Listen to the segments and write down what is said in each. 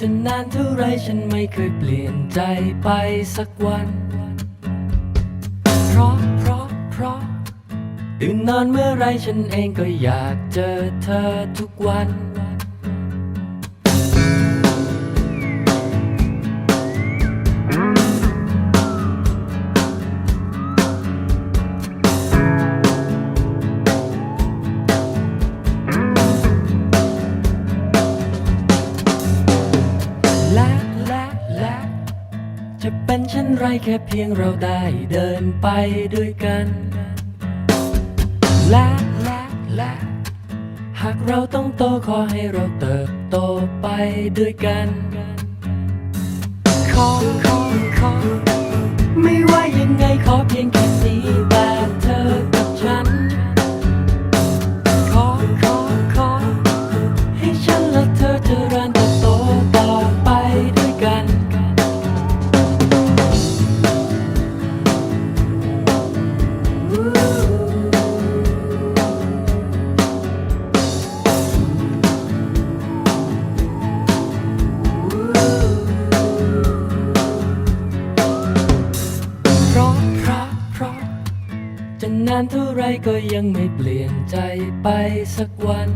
จะนานเท่าไรฉันไม่เคยเปลี่ยนใจไปสักวัน เพราะ เพราะ เพราะ ตื่นนอนเมื่อไรฉันเองก็อยากเจอเธอทุกวัน เป็นเช่นไรแค่เพียงเราได้เดินไปด้วยกัน และและและหากเราต้องโตขอให้เราเติบโตไปด้วยกัน ขอขอขอไม่ว่ายังไงขอเพียงแค่านเท่าไรก็ยังไม่เปลี่ยนใจไปสักวัน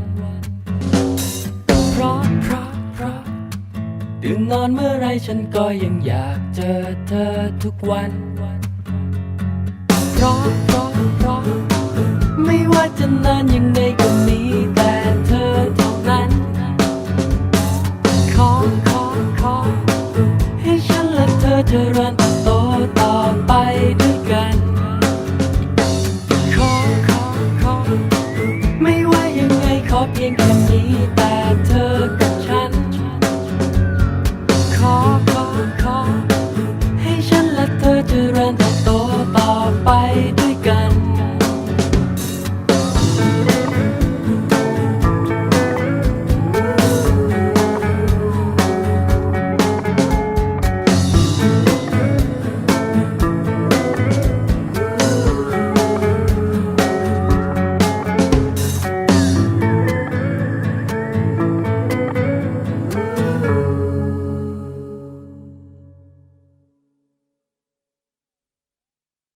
เพราะเพราะเพราะตื่นนอนเมื่อไรฉันก็ยังอยากเจอเธอทุกวัน เพราะเพราะเพราะไม่ว่าจะนานยังไงก็มีแต่เธอเท่านั้น ขอขอขอให้ฉันและเธอเจอรัน เพียงแค่นี้แต่เธอกับฉัน ขอขอขอให้ฉันและเธอเจริญเติบโตต่อไป